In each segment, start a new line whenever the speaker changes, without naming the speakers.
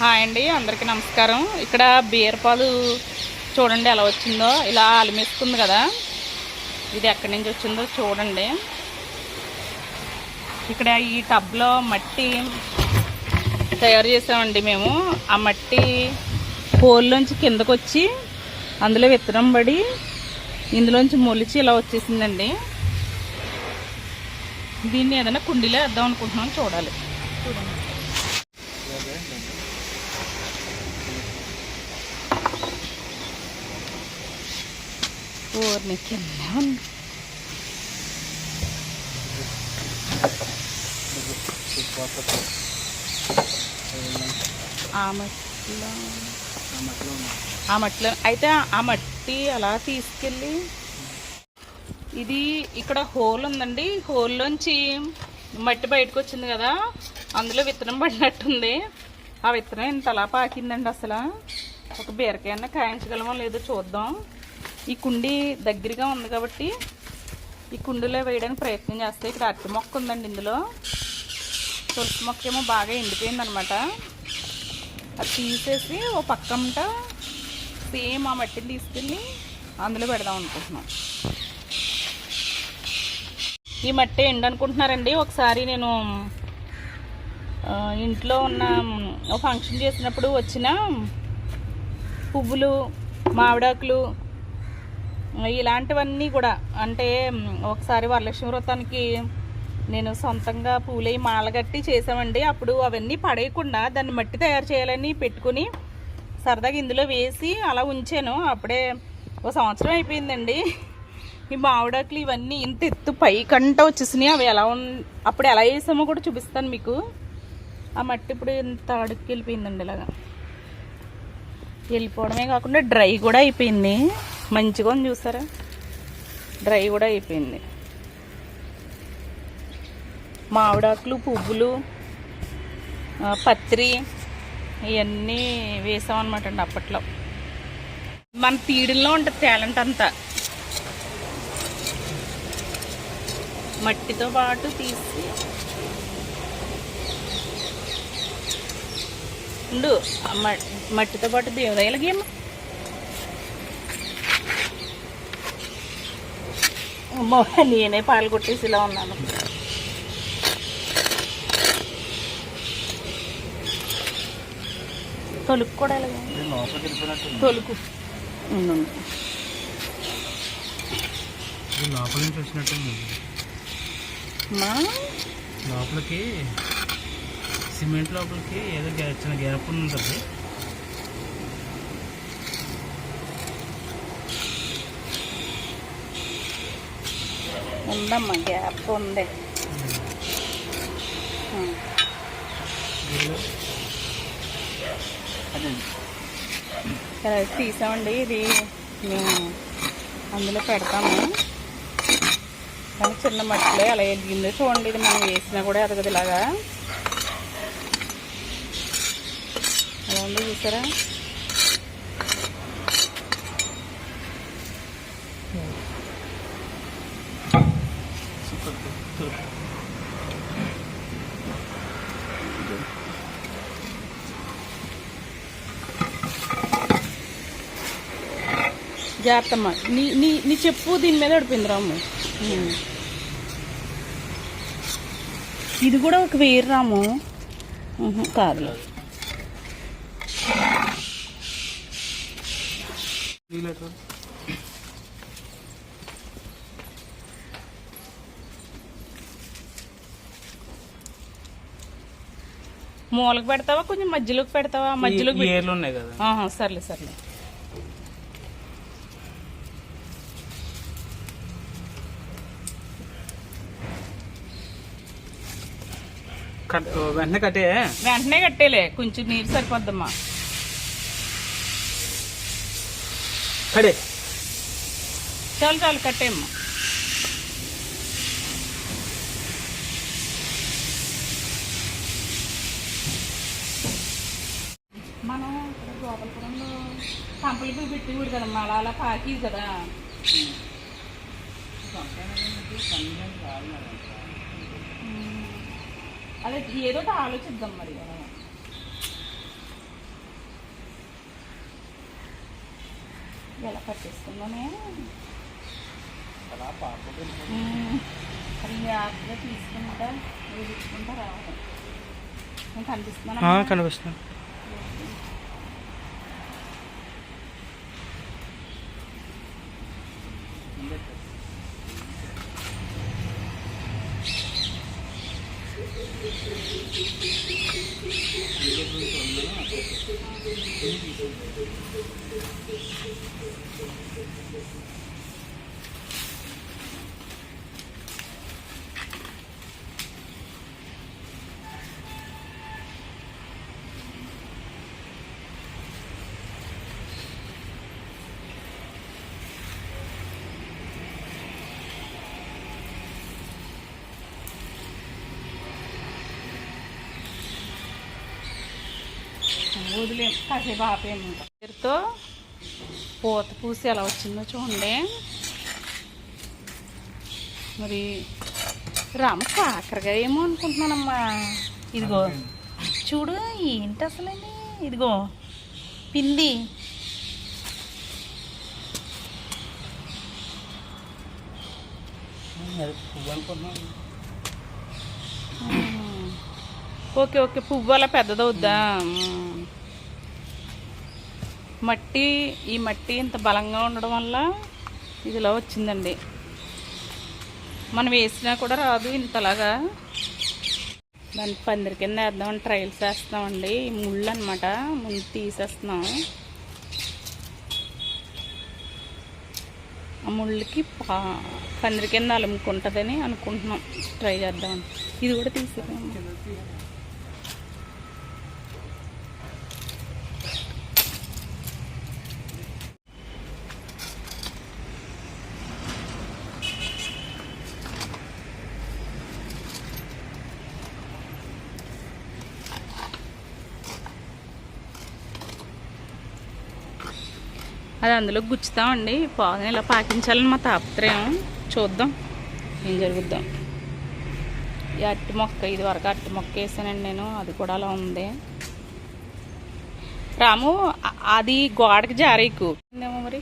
Hi అండి అందరికీ నమస్కారం. ఇక్కడ బీరపాలు చూడండి ఎలా వచ్చిందో. ఇలా అలిమేస్తుంది కదా. ఇది ఎక్కడి నుంచి వచ్చిందో చూడండి. ఇక్కడ ఈ టబ్లో మట్టి తయారు చేసామండి మేము. ఆ మట్టి పోల్లోంచి కిందకు వచ్చి అందులో విత్తనం పడి ఇందులోంచి మొలిచి ఇలా వచ్చేసిందండి. దీన్ని ఏదైనా కుండీలో వేద్దాం అనుకుంటున్నాం చూడాలి. చూడండి. ఊరిని కింద ఉంది ఆ మట్టిలో ఆ మట్టిలో అయితే ఆ మట్టి అలా తీసుకెళ్ళి ఇది ఇక్కడ హోల్ ఉందండి హోల్లోంచి మట్టి బయటకు వచ్చింది కదా అందులో విత్తనం పడినట్టుంది ఆ విత్తనం ఇంత అలా పాకిందండి అసలు ఒక బీరకాయన్న కాయించగలమో లేదో చూద్దాం ఈ కుండీ దగ్గరగా ఉంది కాబట్టి ఈ కుండీలో వేయడానికి ప్రయత్నం చేస్తే ఇక్కడ అరటి మొక్క ఉందండి ఇందులో. తులసి మొక్క ఏమో బాగా ఎండిపోయింది అనమాట అది తీసేసి ఓ పక్కంట సేమ్ ఆ మట్టిని తీసుకెళ్ళి అందులో పెడదాం అనుకుంటున్నాం. ఈ మట్టి ఎండు అనుకుంటున్నారండి ఒకసారి నేను ఇంట్లో ఉన్న ఫంక్షన్ చేసినప్పుడు వచ్చిన పువ్వులు మామిడాకులు ఇలాంటివన్నీ కూడా అంటే ఒకసారి వరలక్ష్మి వ్రతానికి నేను సొంతంగా పూలై మాలగట్టి చేసామండి అప్పుడు అవన్నీ పడేయకుండా దాన్ని మట్టి తయారు చేయాలని పెట్టుకుని సరదాగా ఇందులో వేసి అలా ఉంచాను. అప్పుడే ఒక సంవత్సరం అయిపోయిందండి. ఈ మామిడాకులు ఇవన్నీ ఇంత ఎత్తు పైకంట వచ్చేసినాయి. అవి ఎలా ఉన్ అప్పుడు ఎలా వేసామో కూడా చూపిస్తాను మీకు. ఆ మట్టి ఇప్పుడు ఇంత అడుక్కి వెళ్ళిపోయిందండి ఇలాగా. వెళ్ళిపోవడమే కాకుండా డ్రై కూడా అయిపోయింది. మంచిగా ఉంది చూసారా? డ్రై కూడా అయిపోయింది. మామిడాకులు పువ్వులు పత్రి ఇవన్నీ వేసామన్నమాట అండి అప్పట్లో. మన తీడుల్లో ఉంటుంది టాలెంట్ అంతా. మట్టితో పాటు తీసి ఉండు మ- మట్టితో పాటు దేవుదయ్యలగేమో అమ్మో నేనే పాలు కొట్టేసి ఇలా ఉన్నాను. తొలుకు కూడా ఎలాగే
లోపలికి వెళ్ళిపోయినట్టు
తొలుకు
లోపల నుంచి వచ్చినట్టుంది లోపలికి సిమెంట్ లోపలికి ఏదో చిన్న గ్యాప్ ఉంటుంది
ఉందమ్మా గ్యాప్ ఉంది. ఉం. తీసామండి ఇది మేము అందులో పెడతాము. కానీ చిన్న మట్టిలో ఎలా ఎదిగిందో చూడండి ఇది మనం వేసినా కూడా ఎదగదు ఇలాగా. అలా ఉంది చూసారా? జాగ్రత్తమ్మ. నీ నీ నీ చెప్పు దీని మీద పడిపోయింది రాము. ఇది కూడా ఒక వేరు రాము.
నీళ్ళు
మూలకు పెడతావా కొంచెం మధ్యలోకి పెడతావా? మధ్యలోకి
కదా.
సర్లే సర్లే.
వెంటనే కట్టే.
వెంటనే కట్టేలే. కొంచెం నీరు సరిపోద్దమ్మా.
కడే
చాలు చాలు కట్టేమ్మా. మనం ఇక్కడ గోపాలపురంలో కంపలు పోయి పెట్టి కూడా కదమ్మా. అలా అలా పాకి కదా. అదే ఏదో ఆలోచిద్దాం మరి. ఎలా పట్టేసుకున్నామే తీసుకుంటా తీసుకుంటా రావాలి. కనిపిస్తున్నా కనిపిస్తున్నాను?
Thank you.
వదిలేం కాసేపు ఆపేము పేరుతో పూత పూసి ఎలా వచ్చిందో చూడండి. మరి రామ కాకరగా ఏమో అనుకుంటున్నానమ్మా. ఇదిగో చూడు ఏంటి అసలండి ఇదిగో పిండి. ఓకే ఓకే పువ్వు అలా పెద్దదవుద్దా. మట్టి ఈ మట్టి ఇంత బలంగా ఉండడం వల్ల ఇదిలా వచ్చిందండి. మనం వేసినా కూడా రాదు ఇంతలాగా. దాన్ని పందిరి కింద వేద్దామని ట్రయల్స్ వేస్తామండి ఈ ముళ్ళు అనమాట ముందు తీసేస్తున్నాం. ఆ ముళ్ళకి పా పందిరి కింద అలుముకుంటుందని అనుకుంటున్నాం. ట్రై చేద్దామని. ఇది కూడా తీసేద్దాం. అది అందులో గుచ్చుతామండి. పాదని ఇలా పాకించాలని మా తాపత్రయం. చూద్దాం. ఏం జరుగుద్దాం. ఈ అట్టి మొక్క ఇది వరకు అట్టి మొక్క వేసానండి నేను. అది కూడా అలా ఉంది. రాము అది గోడకి జారీకు ఏమో మరి?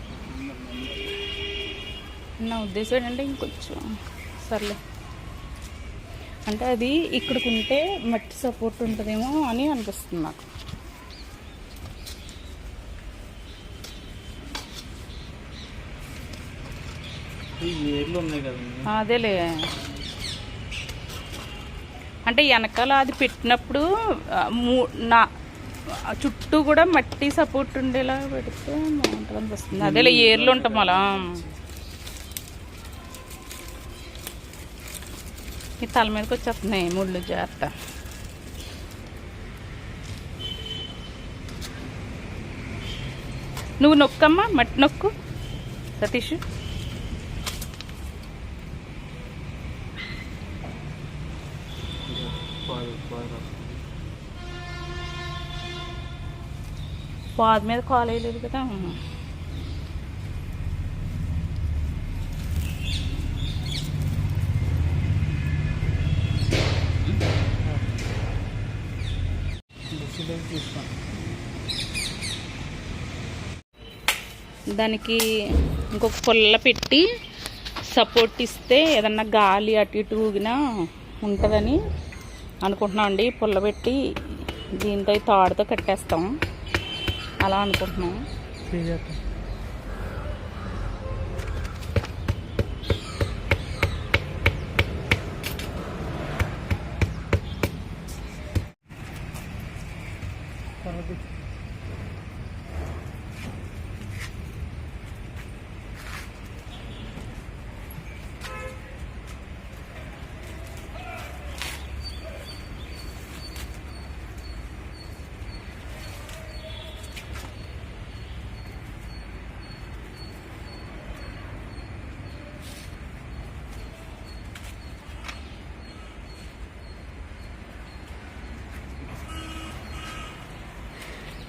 నా ఉద్దేశం ఏంటంటే ఇంకొంచెం సర్లే. అంటే అది ఇక్కడికి ఉంటే మట్టి సపోర్ట్ ఉంటుందేమో అని అనిపిస్తుంది నాకు
ఈ ఏర్లు ఉన్నాయి కదండి
అదేలే. అంటే వెనకాల అది పెట్టినప్పుడు నా చుట్టూ కూడా మట్టి సపోర్ట్ ఉండేలా పెడితే బాగుంటుంది అనిపిస్తుంది అదేలే ఏర్లు ఉంటాం అలా. ఈ తల మీదకి వచ్చేస్తున్నాయి ముళ్ళు జాగ్రత్త. నువ్వు నొక్కమ్మా మట్టి నొక్కు సతీష్
పాలు పాలు
పాద మీద కాలు వేయలేదు కదా. దానికి ఇంకొక పుల్ల పెట్టి సపోర్ట్ ఇస్తే ఏదన్నా గాలి అటు ఇటు ఊగినా ఉంటుందని అనుకుంటున్నాం అండి పుల్ల పెట్టి దీంతో తాడుతో కట్టేస్తాం. అలా అనుకుంటున్నాం.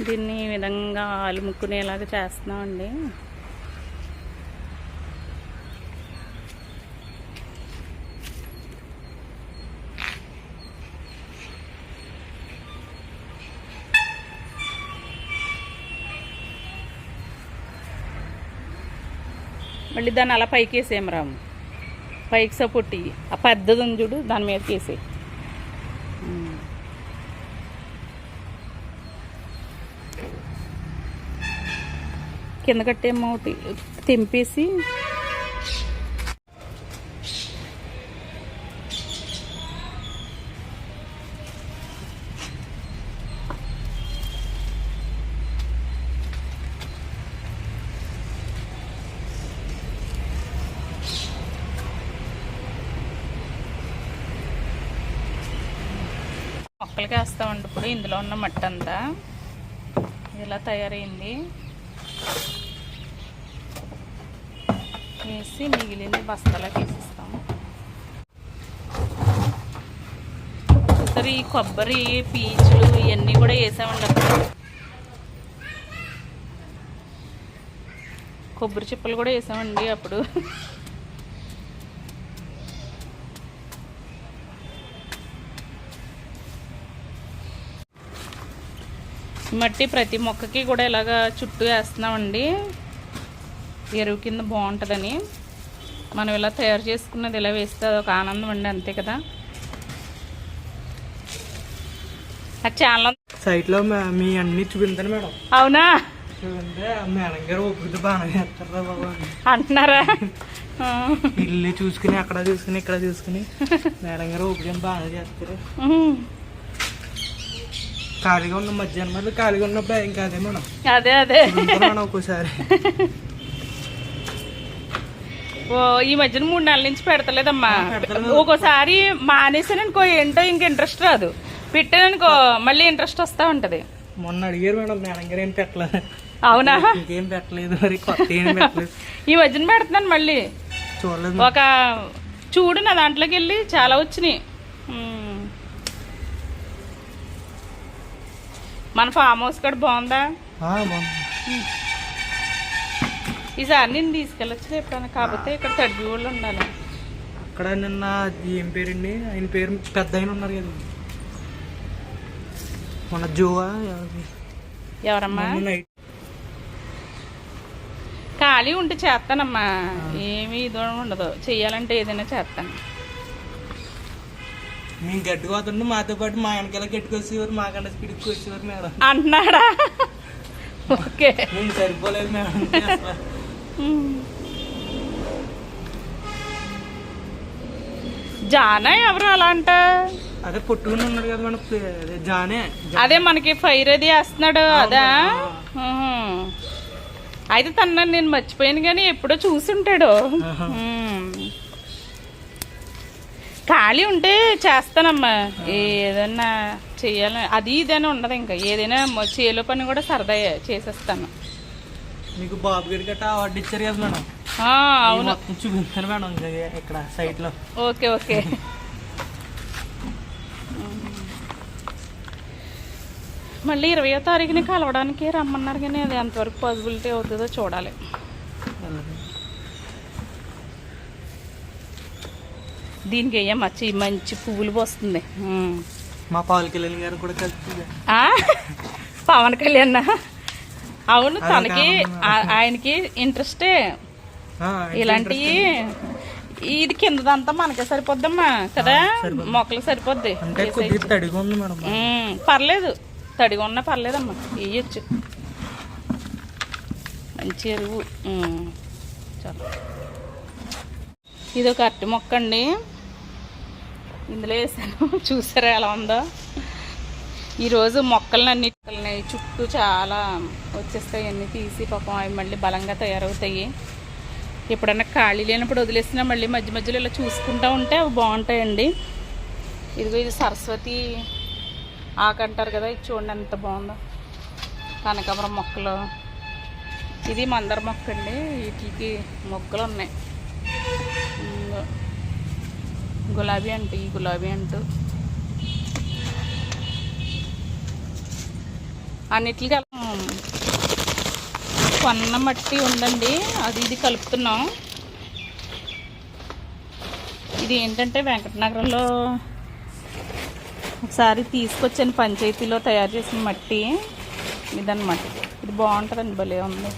దీన్ని ఈ విధంగా ఆలుముక్కునేలాగా చేస్తున్నామండి. మళ్ళీ దాన్ని అలా పైకి వేసేయం రాము. పైకి సపోర్ట్ ఇయ్యి. ఆ పెద్దది ఉంది చూడు దాని మీదకి తీసేయి కింద కట్టేమో ఒకటి తెంపేసి. మొక్కలకి వేస్తామండి ఇప్పుడు ఇందులో ఉన్న మట్టి అంతా ఇలా తయారైంది. వేసి మిగిలింది బస్తాలకు వేసిస్తాము సరే ఈ కొబ్బరి పీచులు ఇవన్నీ కూడా వేసామండి అక్కడ. కొబ్బరి చిప్పలు కూడా వేసామండి అప్పుడు. మట్టి ప్రతి మొక్కకి కూడా ఇలాగా చుట్టూ వేస్తున్నామండి. ఎరువు కింద బాగుంటుందని. మనం ఇలా తయారు చేసుకున్నది ఇలా వేస్తే అదొక ఆనందం అండి అంతే కదా. నాకు చాలా
సైట్లో మా- అన్ని చూపించాను మేడం.
అవునా?
మేడం గారు ఒప్పుకుంటే బాగా చేస్తారా బాబా.
అంటున్నారా.
ఇల్లు చూసుకుని అక్కడ చూసుకుని ఇక్కడ చూసుకుని మేడం గారు ఒప్పుకొని బాగా చేస్తారు. ఖాళీగా ఉన్న మధ్యాహ్నం మళ్ళీ ఖాళీగా ఉన్నప్పుడు ఇంకా అదే మేడం.
అదే అదే.
ఒక్కోసారి.
ఈ మధ్యన మూడు నెలల నుంచి పెడతలేదమ్మా.
పెడతలేదు.
ఒక్కోసారి మానేసాననుకో ఏంటో ఇంక ఇంట్రెస్ట్ రాదు. పెట్టాననుకో మళ్ళీ ఇంట్రెస్ట్ వస్తూ ఉంటది.
మొన్న అడిగారు మేడం మేడం ఏం పెట్టలేదు.
అవునా?
ఇంకేం పెట్టలేదు మరి కొత్త ఏం పెట్టలేదు.
ఈ మధ్యన పెడుతున్నాను మళ్ళీ.
చూడలేదు.
ఒక చూడు నా దాంట్లోకి వెళ్ళి చాలా వచ్చినాయి. మన ఫామ్ హౌస్ కూడా బాగుందా?
బాగుంది.
ఈసారి నేను తీసుకెళ్ళచ్చు ఎప్పుడైనా కాకపోతే ఇక్కడ థర్డ్ వాళ్ళు ఉండాలి.
అక్కడ నిన్న ఏం పేరండి? ఆయన పేరు పెద్ద ఆయన ఉన్నారు కదా. మన జోవా?
ఎవరమ్మా? ఖాళీ ఉంటే చేస్తానమ్మా. ఏమీ ఇది ఉండదు. చెయ్యాలంటే ఏదైనా చేస్తాను.
మేము గట్టిగా పోతుంటే మాతో పాటు మా వెనకాల గట్టుకొచ్చేవారు మాకన్నా స్పీడ్కి వచ్చేవారు మేడం.
అంటున్నాడా? ఓకే.
సరిపోలేదు మేడం.
జానా ఎవరు అలా అంట
అదే పొట్టుకుని ఉన్నాడు కదా మేడం అదే జానే.
అదే మనకి ఫైర్ అది వేస్తున్నాడు అదా. అయితే తన నేను మర్చిపోయాను కానీ ఎప్పుడో చూసుంటాడు. ఖాళీ ఉంటే చేస్తానమ్మా. ఏదన్నా చెయ్యాలని అది ఇదైనా ఉండదు ఇంకా. ఏదైనా చేలో పని కూడా సరదా చేసేస్తాను.
మీకు బాబు గడి గట్ట అవార్డు ఇచ్చారు కదా మేడం.
అవును.
మొత్తం చూపించాను మేడం ఇంకా ఇక్కడ సైట్లో.
Okay okay. మళ్ళీ ఇరవయో తారీఖుని కలవడానికి రమ్మన్నారు కానీ అది ఎంతవరకు పాసిబిలిటీ అవుతుందో చూడాలి. దీనికి అయ్యా మచ్చి మంచి పువ్వులు పోస్తుంది.
మా పాలు కళ్యాణ్ గారు కూడా కలిసి
ఆ? పవన్ కళ్యాణ్ అవును తనకి ఆయనకి ఇంట్రెస్టే ఇలాంటివి ఇది కిందదంతా మనకే సరిపోద్దమ్మా కదా. మొక్కలు సరిపోద్ది. పర్లేదు. తడిగా ఉన్నా పర్లేదమ్మా వేయచ్చు మంచి ఎరువు. చాలు. ఇది ఒక అరటి మొక్క అండి ఇందులో వేసాను. చూసారా ఎలా ఉందో? ఈరోజు మొక్కలన్నీ చుట్టూ చాలా వచ్చేస్తాయి అన్నీ తీసి పాపం అవి మళ్ళీ బలంగా తయారవుతాయి. ఎప్పుడన్నా ఖాళీ లేనప్పుడు వదిలేసినా మళ్ళీ మధ్య మధ్యలో ఇలా చూసుకుంటూ ఉంటే అవి బాగుంటాయండి. ఇదిగో ఇది సరస్వతి ఆకు అంటారు కదా ఇది చూడండి ఎంత బాగుందో. కనకాంబరం మొక్కలు. ఇది మందార మొక్క అండి. వీటికి మొక్కలు ఉన్నాయి. గులాబీ అంటూ ఈ గులాబీ అంటూ. అన్నిటికీ కొన్న మట్టి ఉందండి. అది ఇది కలుపుతున్నాం. ఇది ఏంటంటే వెంకటనగరంలో ఒకసారి తీసుకొచ్చాను పంచాయతీలో తయారు చేసిన మట్టి. ఇదన్నమాట. ఇది బాగుంటుందండి భలే ఉంది.